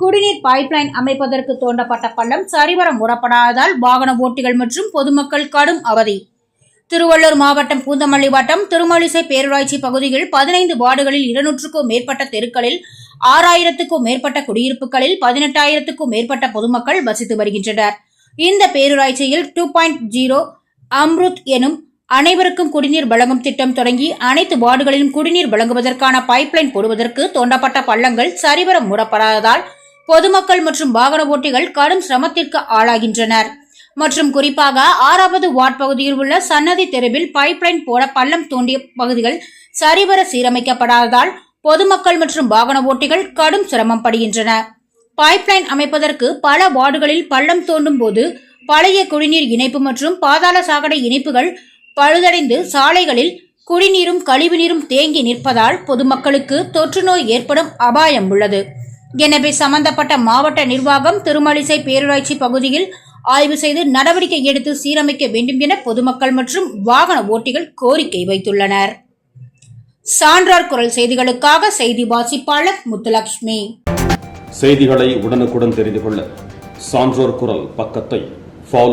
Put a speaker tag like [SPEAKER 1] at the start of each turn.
[SPEAKER 1] குடிநீர் பைப்லைன் அமைப்பதற்கு தோண்டப்பட்ட பள்ளம் சரிவர மூடப்படாததால் வாகன ஓட்டிகள் மற்றும் பொதுமக்கள் கடும் அவதி. திருவள்ளூர் மாவட்டம் பூந்தமல்லி வட்டம் திருமலிசை பேரூராட்சி பகுதியில் பதினைந்து வார்டுகளில் இருநூற்றுக்கும் மேற்பட்ட தெருக்களில் ஆறாயிரத்துக்கும் மேற்பட்ட குடியிருப்புகளில் பதினெட்டாயிரத்துக்கும் மேற்பட்ட பொதுமக்கள் வசித்து வருகின்றனர். இந்த பேரூராட்சியில் டூ பாயிண்ட் ஜீரோ அம்ருத் எனும் அனைவருக்கும் குடிநீர் வழங்கும் திட்டம் தொடங்கி அனைத்து வார்டுகளிலும் குடிநீர் வழங்குவதற்கான பைப்லைன் போடுவதற்கு தோண்டப்பட்ட பள்ளங்கள் சரிவர மூடப்படாததால் பொதுமக்கள் மற்றும் வாகன ஓட்டிகள் கடும் சிரமத்திற்கு ஆளாகின்றனர். மற்றும் குறிப்பாக ஆறாவது வார்டு பகுதியில் உள்ள சன்னதி தெருவில் பைப்லைன் போல பள்ளம் தோண்டிய பகுதிகள் சரிவர சீரமைக்கப்படாததால் பொதுமக்கள் மற்றும் வாகன ஓட்டிகள் கடும் சிரமம் படுகின்றன. பைப்லைன் அமைப்பதற்கு பல வார்டுகளில் பள்ளம் தோண்டும் போது பழைய குடிநீர் இணைப்பு மற்றும் பாதாள சாக்கடை இணைப்புகள் பழுதடைந்து சாலைகளில் குடிநீரும் கழிவுநீரும் தேங்கி நிற்பதால் பொதுமக்களுக்கு தொற்றுநோய் ஏற்படும் அபாயம் உள்ளது. எனவே சம்பந்தப்பட்ட மாவட்ட நிர்வாகம் திருமலிசை பேரூராட்சி பகுதியில் ஆய்வு செய்து நடவடிக்கை எடுத்து சீரமைக்க வேண்டும் என பொதுமக்கள் மற்றும் வாகன ஓட்டிகள் கோரிக்கை வைத்துள்ளனர். சான்றார் குரல் செய்திகளுக்காக செய்தி வாசிப்பாளர் முத்துலட்சுமி
[SPEAKER 2] செய்திகளை உடனுக்குடன் தெரிந்து கொள்ள சான்றோர் குரல் பக்கத்தை